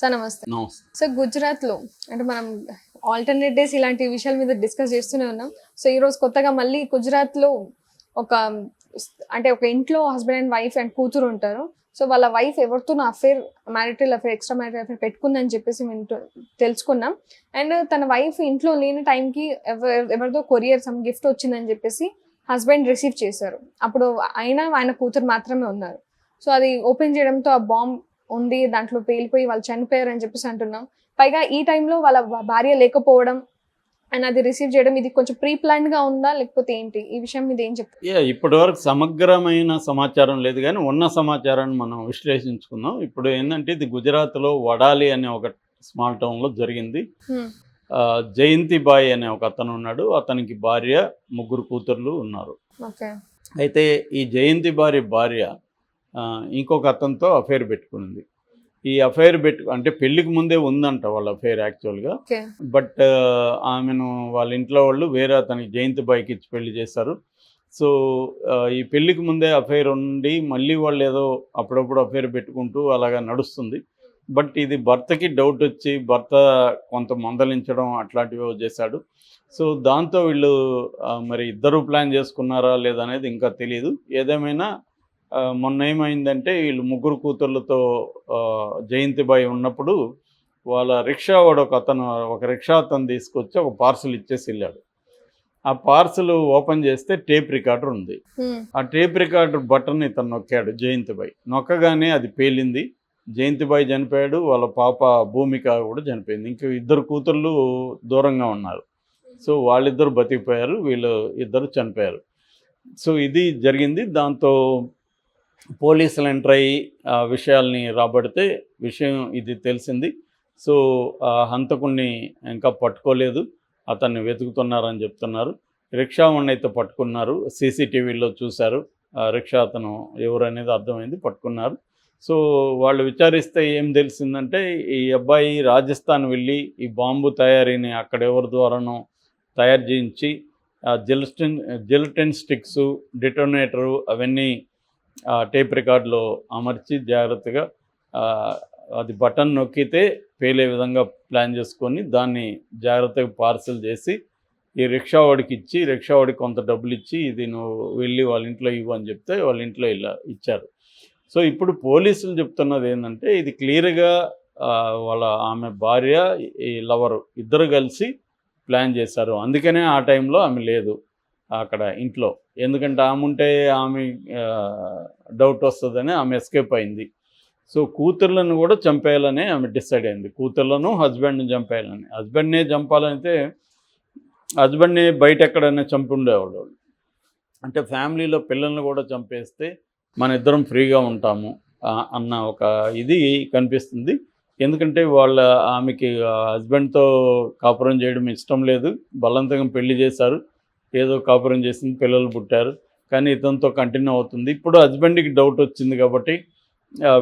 Sir నమస్తే నమస్తే so గుజరాత్లో అంటే మనం ఆల్టర్నేట్ డేస్ ఇలాంటి విషయాల మీద డిస్కస్ చేస్తూనే ఉన్నాం. సో ఈ రోజు కొత్తగా మళ్ళీ గుజరాత్లో ఒక అంటే ఒక ఇంట్లో హస్బెండ్ అండ్ వైఫ్ అండ్ కూతురు ఉంటారు. సో వాళ్ళ వైఫ్ ఎవరితో affair marital affair extra marital affair పెట్టుకుందని చెప్పేసి మేము తెలుసుకున్నాం. అండ్ తన వైఫ్ ఇంట్లో లేని టైంకి ఎవరి ఎవరిదో కొరియర్ సమ్ గిఫ్ట్ వచ్చిందని చెప్పేసి హస్బెండ్ రిసీవ్ చేశారు. అప్పుడు ఆయన ఆయన కూతురు మాత్రమే ఉన్నారు. సో అది ఓపెన్ చేయడంతో ఆ బాంబ్ ఉంది దాంట్లో పేలిపోయి వాళ్ళు చనిపోయారు అని చెప్పేసి అంటున్నాం. పైగా ఈ టైంలో వాళ్ళ భార్య లేకపోవడం అండ్ అది రిసీవ్ చేయడం ఇది కొంచెం ప్రీ ప్లాన్గా ఉందా? లేకపోతే ఏంటి? ఈ విషయం మీద ఏం చెప్తారు? యా ఇప్పటి వరకు సమగ్రమైన సమాచారం లేదు కానీ ఉన్న సమాచారాన్ని మనం విశ్లేషించుకుందాం ఇప్పుడు ఏంటంటే ఇది గుజరాత్లో వడాలి అనే ఒక స్మాల్ టౌన్లో జరిగింది. ఆ, జయంతి బాయ్ అనే ఒక అతను ఉన్నాడు. అతనికి భార్య ముగ్గురు కూతుర్లు ఉన్నారు. ఓకే. అయితే ఈ జయంతి బారి భార్య ఇంకొక అతనితో అఫైర్ పెట్టుకునింది. ఈ అఫైర్ పెట్టు అంటే పెళ్ళికి ముందే ఉందంట వాళ్ళ అఫైర్ యాక్చువల్గా బట్ ఆమెను వాళ్ళ ఇంట్లో వాళ్ళు వేరే అతనికి జయంతి బాయ్కి ఇచ్చి పెళ్ళి చేశారు. సో ఈ పెళ్ళికి ముందే అఫైర్ ఉండి మళ్ళీ వాళ్ళు ఏదో అప్పుడప్పుడు అఫైర్ పెట్టుకుంటూ అలాగా నడుస్తుంది. బట్ ఇది భర్తకి డౌట్ వచ్చి భర్త కొంత మందలించడం అట్లాంటివి చేశాడు. సో దాంతో వీళ్ళు మరి ఇద్దరు ప్లాన్ చేసుకున్నారా లేదా అనేది ఇంకా తెలియదు ఏదేమైనా మొన్న ఏమైందంటే వీళ్ళు ముగ్గురు కూతుర్లతో ఆ, జయంతి బాయ్ ఉన్నప్పుడు వాళ్ళ రిక్షా వాడు ఒక అతను ఒక రిక్షా అతను తీసుకొచ్చి ఒక పార్సల్ ఇచ్చేసి వెళ్ళాడు. ఆ పార్సల్ ఓపెన్ చేస్తే టేప్ రికార్డర్ ఉంది. ఆ టేప్ రికార్డర్ బటన్ ఇతను నొక్కాడు జయంతిబాయ్. నొక్కగానే అది పేలింది. జయంతిబాయ్ చనిపోయాడు వాళ్ళ పాప భూమిక కూడా చనిపోయింది. ఇంక ఇద్దరు కూతుర్లు దూరంగా ఉన్నారు. సో వాళ్ళిద్దరు బతికిపోయారు వీళ్ళు ఇద్దరు చనిపోయారు. సో ఇది జరిగింది. దాంతో పోలీసులు ఎంటర్ అయ్యి ఆ విషయాల్ని రాబడితే విషయం ఇది తెలిసింది. సో హంతకుణ్ణి ఇంకా పట్టుకోలేదు. అతన్ని వెతుకుతున్నారని చెప్తున్నారు. రిక్షా అయితే పట్టుకున్నారు. సీసీటీవీలో చూశారు. రిక్షా అతను ఎవరు అనేది అర్థమైంది పట్టుకున్నారు. సో వాళ్ళు విచారిస్తే ఏం తెలిసిందంటే ఈ అబ్బాయి రాజస్థాన్ వెళ్ళి ఈ బాంబు తయారీని అక్కడ ఎవరి ద్వారానో తయారు చేయించి ఆ జెల్స్టన్ జెల్టెన్ స్టిక్స్ డిటోనేటరు అవన్నీ టేప్ రికార్డులో అమర్చి జాగ్రత్తగా అది బటన్ నొక్కితే పేలే విధంగా ప్లాన్ చేసుకొని దాన్ని జాగ్రత్తగా పార్సల్ చేసి ఈ రిక్షా వాడికి ఇచ్చి రిక్షా వాడికి కొంత డబ్బులు ఇచ్చి ఇది నువ్వు వెళ్ళి వాళ్ళ ఇంట్లో ఇవ్వు అని చెప్తే వాళ్ళ ఇంట్లో ఇలా ఇచ్చారు. సో ఇప్పుడు పోలీసులు చెప్తున్నది ఏంటంటే ఇది క్లియర్గా వాళ్ళ ఆమె భార్య ఈ లవరు ఇద్దరు కలిసి ప్లాన్ చేశారు. అందుకనే ఆ టైంలో ఆమె లేదు. అక్కడ ఇంట్లో. ఎందుకంటే ఆమె ఉంటే ఆమె డౌట్ వస్తుందని ఆమె ఎస్కేప్ అయింది. సో కూతుర్లను కూడా చంపేయాలని ఆమె డిసైడ్ అయింది. కూతుర్లను హస్బెండ్ని చంపేయాలని. హస్బెండ్నే చంపాలంటే హస్బెండ్ని బయట ఎక్కడైనా చంపి ఉండేవాళ్ళు వాళ్ళు. అంటే ఫ్యామిలీలో పిల్లల్ని కూడా చంపేస్తే మన ఇద్దరం ఫ్రీగా ఉంటాము అన్న ఒక ఇది కనిపిస్తుంది. ఎందుకంటే వాళ్ళ ఆమెకి హస్బెండ్తో కాపురం చేయడం ఇష్టం లేదు. బలవంతంగా పెళ్ళి చేశారు. ఏదో కాపురం చేసింది పిల్లలు పుట్టారు. కానీ ఇతనితో కంటిన్యూ అవుతుంది. ఇప్పుడు హస్బెండ్కి డౌట్ వచ్చింది కాబట్టి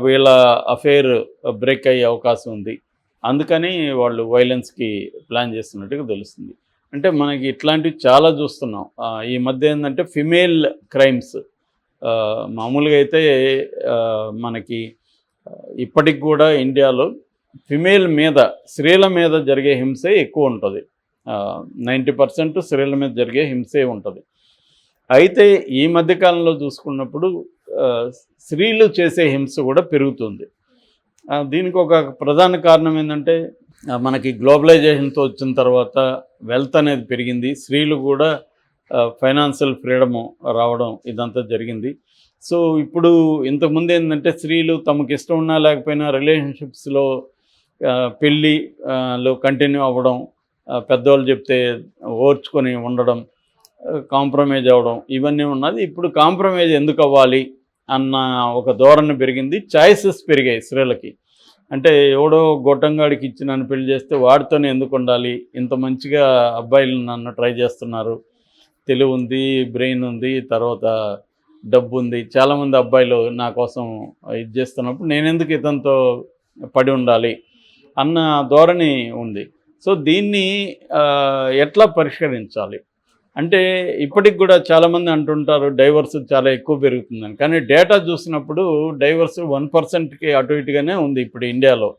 వీళ్ళ అఫేర్ బ్రేక్ అయ్యే అవకాశం ఉంది. అందుకని వాళ్ళు వైలెన్స్కి ప్లాన్ చేస్తున్నట్టుగా తెలుస్తుంది. అంటే మనకి ఇట్లాంటివి చాలా చూస్తున్నాం. ఈ మధ్య ఏంటంటే ఫిమేల్ క్రైమ్స్ మామూలుగా అయితే మనకి ఇప్పటికి కూడా ఇండియాలో ఫిమేల్ మీద స్త్రీల మీద జరిగే హింసే ఎక్కువ ఉంటుంది. నైంటీ పర్సెంట్ స్త్రీల మీద జరిగే హింసే ఉంటుంది. అయితే ఈ మధ్యకాలంలో చూసుకున్నప్పుడు స్త్రీలు చేసే హింస కూడా పెరుగుతుంది. దీనికి ఒక ప్రధాన కారణం ఏంటంటే మనకి గ్లోబలైజేషన్తో వచ్చిన తర్వాత వెల్త్ అనేది పెరిగింది. స్త్రీలు కూడా ఫైనాన్షియల్ ఫ్రీడము రావడం ఇదంతా జరిగింది. సో ఇప్పుడు ఇంతకుముందు ఏంటంటే స్త్రీలు తమకు ఇష్టం ఉన్నా లేకపోయినా రిలేషన్షిప్స్లో పెళ్ళి లో కంటిన్యూ అవ్వడం పెద్దవాళ్ళు చెప్తే ఓర్చుకొని ఉండడం కాంప్రమైజ్ అవ్వడం ఇవన్నీ ఉన్నది. ఇప్పుడు కాంప్రమైజ్ ఎందుకు అవ్వాలి అన్న ఒక ధోరణి పెరిగింది. చాయిసెస్ పెరిగాయి స్త్రీలకి. అంటే ఎవడో గొట్టంగాడికి ఇచ్చి నన్ను పెళ్ళి చేస్తే వాడితోనే ఎందుకు ఉండాలి? ఇంత మంచిగా అబ్బాయిలు నన్ను ట్రై చేస్తున్నారు. తెలివి ఉంది బ్రెయిన్ ఉంది తర్వాత డబ్బు ఉంది. చాలామంది అబ్బాయిలు నా కోసం ఇది చేస్తున్నప్పుడు నేను ఎందుకు ఇతనితో పడి ఉండాలి అన్న ధోరణి ఉంది. సో దీన్ని ఎట్లా పరిష్కరించాలి? అంటే ఇప్పటికి కూడా చాలామంది అంటుంటారు డైవర్స్ చాలా ఎక్కువ పెరుగుతుందని. కానీ డేటా చూసినప్పుడు డైవర్స్ వన్ పర్సెంట్కి అటు ఇటుగానే ఉంది ఇప్పుడు ఇండియాలో.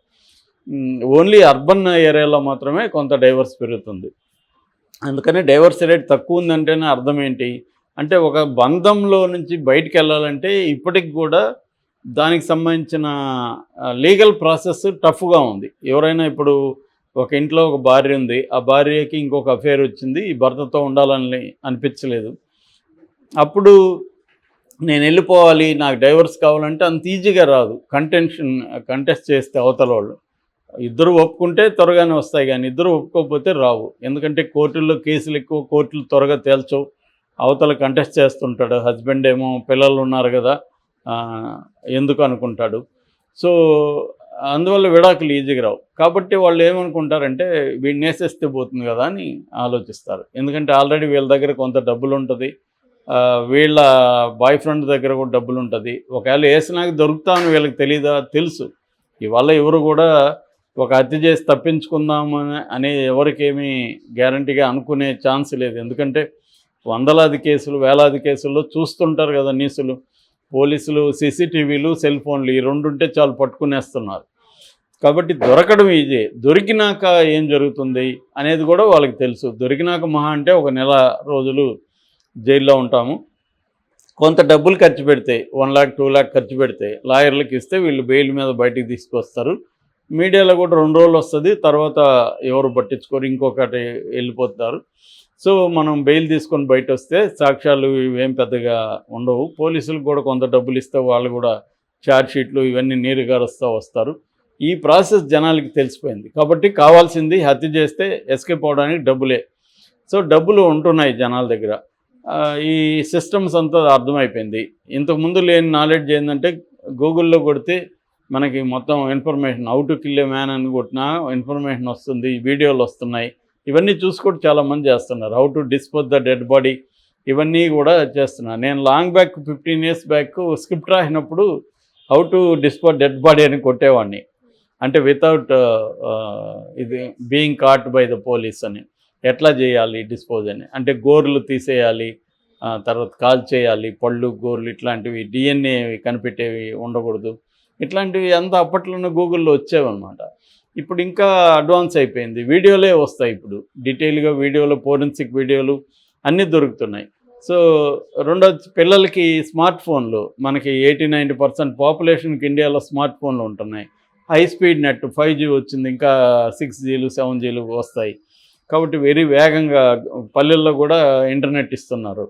ఓన్లీ అర్బన్ ఏరియాలో మాత్రమే కొంత డైవర్స్ పెరుగుతుంది. అందుకని డైవర్స్ రేట్ తక్కువ ఉందంటేనే అర్థం ఏంటి? అంటే ఒక బంధంలో నుంచి బయటికి వెళ్ళాలంటే ఇప్పటికి కూడా దానికి సంబంధించిన లీగల్ ప్రాసెస్ టఫ్గా ఉంది. ఎవరైనా ఇప్పుడు ఒక ఇంట్లో ఒక భార్య ఉంది. ఆ భార్యకి ఇంకొక అఫేర్ వచ్చింది. ఈ భర్తతో ఉండాలని అనిపించలేదు. అప్పుడు నేను వెళ్ళిపోవాలి నాకు డైవర్స్ కావాలంటే అంత ఈజీగా రాదు. కంటెన్షన్ కంటెస్ట్ చేస్తే అవతల వాళ్ళు. ఇద్దరు ఒప్పుకుంటే త్వరగానే వస్తాయి కానీ ఇద్దరు ఒప్పుకోకపోతే రావు. ఎందుకంటే కోర్టుల్లో కేసులు ఎక్కువ కోర్టులు త్వరగా తేల్చవు. అవతల కంటెస్ట్ చేస్తుంటాడు. హస్బెండ్ ఏమో పిల్లలు ఉన్నారు కదా ఎందుకు అనుకుంటాడు? సో అందువల్ల విడాకులు ఈజీగా రావు. కాబట్టి వాళ్ళు ఏమనుకుంటారంటే వీడిని వేసేస్తే పోతుంది కదా అని ఆలోచిస్తారు. ఎందుకంటే ఆల్రెడీ వీళ్ళ దగ్గర కొంత డబ్బులు ఉంటుంది. వీళ్ళ బాయ్ ఫ్రెండ్ దగ్గర కూడా డబ్బులు ఉంటుంది. ఒకవేళ వేసినాక దొరుకుతామని వీళ్ళకి తెలియదా తెలుసు. ఇవాళ ఎవరు కూడా ఒక హత్య చేసి తప్పించుకుందామని అనే ఎవరికేమీ గ్యారంటీగా అనుకునే ఛాన్స్ లేదు. ఎందుకంటే వందలాది కేసులు వేలాది కేసుల్లో చూస్తుంటారు కదా నీసులు పోలీసులు సీసీటీవీలు సెల్ ఫోన్లు ఈ రెండు ఉంటే చాలు పట్టుకునేస్తున్నారు. కాబట్టి దొరకడం ఇదే. దొరికినాక ఏం జరుగుతుంది అనేది కూడా వాళ్ళకి తెలుసు. దొరికినాక మహా అంటే ఒక నెల రోజులు జైల్లో ఉంటాము. కొంత డబ్బులు ఖర్చు పెడితే వన్ లాక్ టూ లాక్ ఖర్చు పెడితే లాయర్లకు ఇస్తే వీళ్ళు బెయిల్ మీద బయటికి తీసుకొస్తారు. మీడియాలో కూడా రెండు రోజులు వస్తుంది. తర్వాత ఎవరు పట్టించుకోరు ఇంకొకటి వెళ్ళిపోతారు. సో మనం బెయిల్ తీసుకొని బయట వస్తే సాక్ష్యాలు ఇవేం పెద్దగా ఉండవు. పోలీసులకు కూడా కొంత డబ్బులు ఇస్తే వాళ్ళు కూడా ఛార్జ్ షీట్లు ఇవన్నీ నీరు గారుస్తూ వస్తారు. ఈ ప్రాసెస్ జనాలకి తెలిసిపోయింది. కాబట్టి కావాల్సింది హత్య చేస్తే ఎస్కేప్ అవడానికి డబ్బులే. సో డబ్బులు ఉంటున్నాయి జనాల దగ్గర. ఈ సిస్టమ్స్ అంతా అర్థమైపోయింది. ఇంతకుముందు లేని నాలెడ్జ్ ఏంటంటే గూగుల్లో కొడితే మనకి మొత్తం ఇన్ఫర్మేషన్ అవుట్ కిల్లే కిల్ మ్యాన్ అని కొట్టినా ఇన్ఫర్మేషన్ వస్తుంది వీడియోలు వస్తున్నాయి. ఇవన్నీ చూసి కూడా చాలామంది చేస్తున్నారు. How to dispose the dead body ఇవన్నీ కూడా చేస్తున్నాను నేను long back fifteen years back script రాసినప్పుడు how to dispose dead body అని కొట్టేవాడిని. అంటే వితౌట్ uh, uh, ఇది being caught by the police అని. ఎట్లా చేయాలి డిస్పోజ్ అని? అంటే గోర్లు తీసేయాలి తర్వాత కాల్ చేయాలి పళ్ళు గోర్లు ఇట్లాంటివి డిఎన్ఏ కనిపెట్టేవి ఉండకూడదు. ఇట్లాంటివి అంతా అప్పట్లోనే గూగుల్లో వచ్చేవన్నమాట. ఇప్పుడు ఇంకా అడ్వాన్స్ అయిపోయింది. వీడియోలే వస్తాయి ఇప్పుడు. డీటెయిల్గా వీడియోలు ఫోరెన్సిక్ వీడియోలు అన్నీ దొరుకుతున్నాయి. సో రెండో పిల్లలకి స్మార్ట్ ఫోన్లు మనకి ఎయిటీ నైంటీ పర్సెంట్ పాపులేషన్కి ఇండియాలో స్మార్ట్ ఫోన్లు ఉంటున్నాయి. High speed net five G వచ్చింది ఇంకా సిక్స్ జీలు సెవెన్ జీలు వస్తాయి. కాబట్టి వెరీ వేగంగా పల్లెల్లో కూడా ఇంటర్నెట్ ఇస్తున్నారు.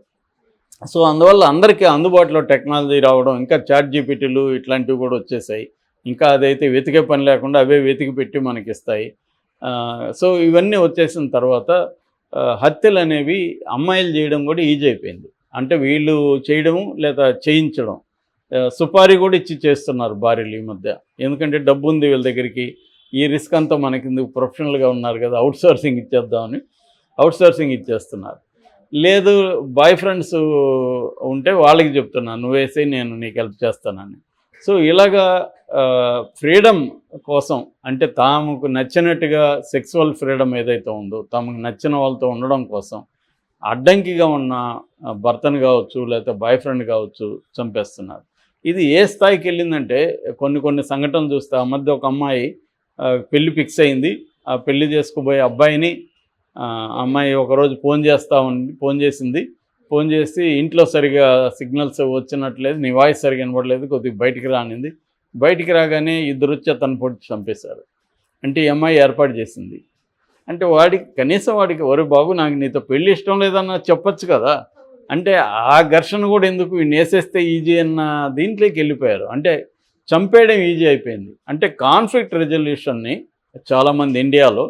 సో అందువల్ల అందరికీ అందుబాటులో టెక్నాలజీ రావడం ఇంకా చాట్ జీపీటీలు ఇట్లాంటివి కూడా వచ్చేసాయి. ఇంకా అదైతే వెతికే పని లేకుండా అవే వెతికి పెట్టి మనకి ఇస్తాయి సో ఇవన్నీ వచ్చేసిన తర్వాత హత్యలు అనేవి అమ్మాయిలు చేయడం కూడా ఈజీ అయిపోయింది. అంటే వీళ్ళు చేయడం లేదా చేయించడం సుపారీ కూడా ఇచ్చి చేస్తున్నారు భార్యలు ఈ మధ్య. ఎందుకంటే డబ్బు ఉంది వీళ్ళ దగ్గరికి ఈ రిస్క్ అంతా మనకి ప్రొఫెషనల్గా ఉన్నారు కదా అవుట్ సోర్సింగ్ ఇచ్చేద్దామని అవుట్ సోర్సింగ్ ఇచ్చేస్తున్నారు. లేదు బాయ్ ఫ్రెండ్స్ ఉంటే వాళ్ళకి చెప్తున్నాను నువ్వేసి నేను నీకు హెల్ప్ చేస్తానని. సో ఇలాగా ఫ్రీడమ్ కోసం అంటే తాముకు నచ్చినట్టుగా సెక్సువల్ ఫ్రీడమ్ ఏదైతే ఉందో తమకు నచ్చిన వాళ్ళతో ఉండడం కోసం అడ్డంకిగా ఉన్న భర్తను కావచ్చు లేకపోతే బాయ్ ఫ్రెండ్ కావచ్చు చంపేస్తున్నారు. ఇది ఏ స్థాయికి వెళ్ళిందంటే కొన్ని కొన్ని సంఘటనలు చూస్తే ఆ మధ్య ఒక అమ్మాయి పెళ్ళి పెళ్ళి ఫిక్స్ అయింది. ఆ పెళ్ళి చేసుకుపోయే అబ్బాయిని అమ్మాయి ఒకరోజు ఫోన్ చేస్తా ఉంది ఫోన్ చేసింది. ఫోన్ చేసి ఇంట్లో సరిగా సిగ్నల్స్ వచ్చినట్లేదు నీ వాయిస్ సరిగా వినపడలేదు కొద్దిగా బయటికి రానింది. బయటికి రాగానే ఇద్దరు వచ్చి అతను పొడిచి చంపేశారు. అంటే ఈ అమ్మాయి ఏర్పాటు చేసింది. అంటే వాడికి కనీసం వాడికి ఒరే బాబు నాకు నీతో పెళ్ళి ఇష్టం లేదన్న చెప్పొచ్చు కదా. అంటే ఆ ఘర్షణ కూడా ఎందుకు నేసేస్తే ఈజీ అన్న దీంట్లోకి వెళ్ళిపోయారు. అంటే చంపేయడం ఈజీ అయిపోయింది. అంటే కాన్ఫ్లిక్ట్ రెజల్యూషన్ని చాలామంది ఇండియాలో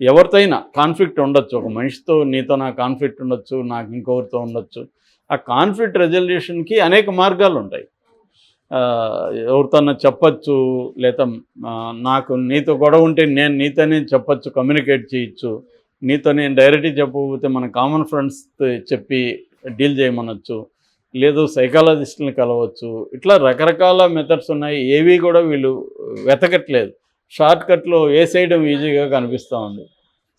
ఎవరితోనైనా కాన్ఫ్లిక్ట్ ఉండొచ్చు. ఒక మనిషితో నీతో నా కాన్ఫ్లిక్ట్ ఉండొచ్చు నాకు ఇంకొకరితో ఉండొచ్చు. ఆ కాన్ఫ్లిక్ట్ రెజల్యూషన్కి అనేక మార్గాలు ఉంటాయి ఎవరితోనో చెప్పచ్చు లేదా నాకు నీతో గొడవ ఉంటే నేను నీతోనే చెప్పచ్చు కమ్యూనికేట్ చేయొచ్చు. నీతో నేను డైరెక్ట్గా చెప్పకపోతే మన కామన్ ఫ్రెండ్స్ చెప్పి డీల్ చేయమనొచ్చు. లేదు సైకాలజిస్ట్ని కలవచ్చు. ఇట్లా రకరకాల మెథడ్స్ ఉన్నాయి. ఏవి కూడా వీళ్ళు వెతకట్లేదు. షార్ట్కట్లో వేసేయడం ఈజీగా కనిపిస్తూ ఉంది.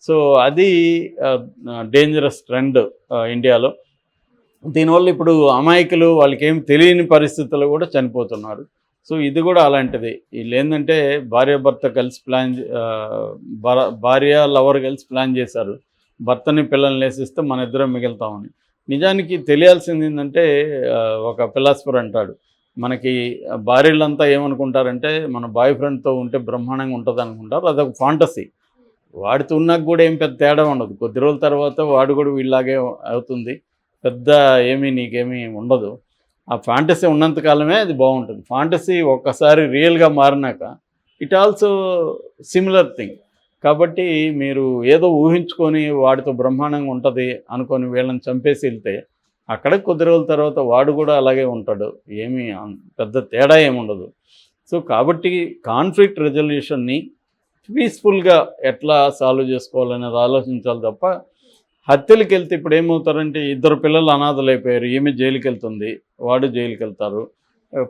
సో అది డేంజరస్ ట్రెండ్ ఇండియాలో దీనివల్ల ఇప్పుడు అమాయకులు వాళ్ళకి ఏం తెలియని పరిస్థితుల్లో కూడా చనిపోతున్నారు. సో ఇది కూడా అలాంటిది. వీళ్ళు ఏంటంటే భార్య భర్త కలిసి ప్లాన్ భార్య లవర్ కలిసి ప్లాన్ చేశారు. భర్తని పిల్లల్ని లేసిస్తే మన ఇద్దరం మిగులుతామని. నిజానికి తెలియాల్సింది ఏంటంటే ఒక ఫిలాసఫర్ అంటాడు. మనకి భార్యలంతా ఏమనుకుంటారంటే మన బాయ్ ఫ్రెండ్తో ఉంటే బ్రహ్మాండంగా ఉంటుంది అనుకుంటారు అదొక ఫాంటసీ. వాడితో ఉన్నాక కూడా ఏం పెద్ద తేడా ఉండదు. కొద్ది రోజుల తర్వాత వాడు కూడా వీళ్ళలాగే అవుతుంది. పెద్ద ఏమీ నీకేమీ ఉండదు. ఆ ఫాంటసీ ఉన్నంతకాలమే అది బాగుంటుంది. ఫాంటసీ ఒక్కసారి రియల్గా మారినాక ఇట్ ఆల్సో సిమిలర్ థింగ్ కాబట్టి మీరు ఏదో ఊహించుకొని వాడితో బ్రహ్మాండంగా ఉంటుంది అనుకొని వీళ్ళని చంపేసి వెళ్తే అక్కడ కొద్ది రోజుల తర్వాత వాడు కూడా అలాగే ఉంటాడు. ఏమీ పెద్ద తేడా ఏముండదు సో కాబట్టి కాన్ఫ్లిక్ట్ రెజల్యూషన్ని పీస్ఫుల్గా ఎట్లా సాల్వ్ చేసుకోవాలనేది ఆలోచించాలి తప్ప హత్యలకు వెళ్తే ఇప్పుడు ఏమవుతారంటే ఇద్దరు పిల్లలు అనాథలు అయిపోయారు ఈమె జైలుకి వెళ్తుంది వాడు జైలుకి వెళ్తారు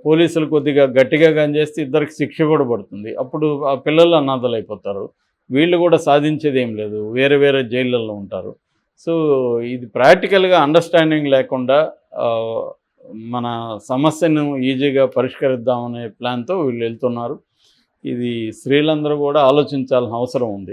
పోలీసులు కొద్దిగా గట్టిగా కానీ చేస్తే ఇద్దరికి శిక్ష కూడా పడుతుంది. అప్పుడు ఆ పిల్లలు అనాథలు అయిపోతారు వీళ్ళు కూడా సాధించేది ఏం లేదు. వేరే వేరే జైళ్ళల్లో ఉంటారు. సో ఇది ప్రాక్టికల్గా అండర్స్టాండింగ్ లేకుండా మన సమస్యను ఈజీగా పరిష్కరిద్దామనే ప్లాన్తో వీళ్ళు వెళ్తున్నారు. ఇది స్త్రీలందరూ కూడా ఆలోచించాల్సిన అవసరం ఉంది.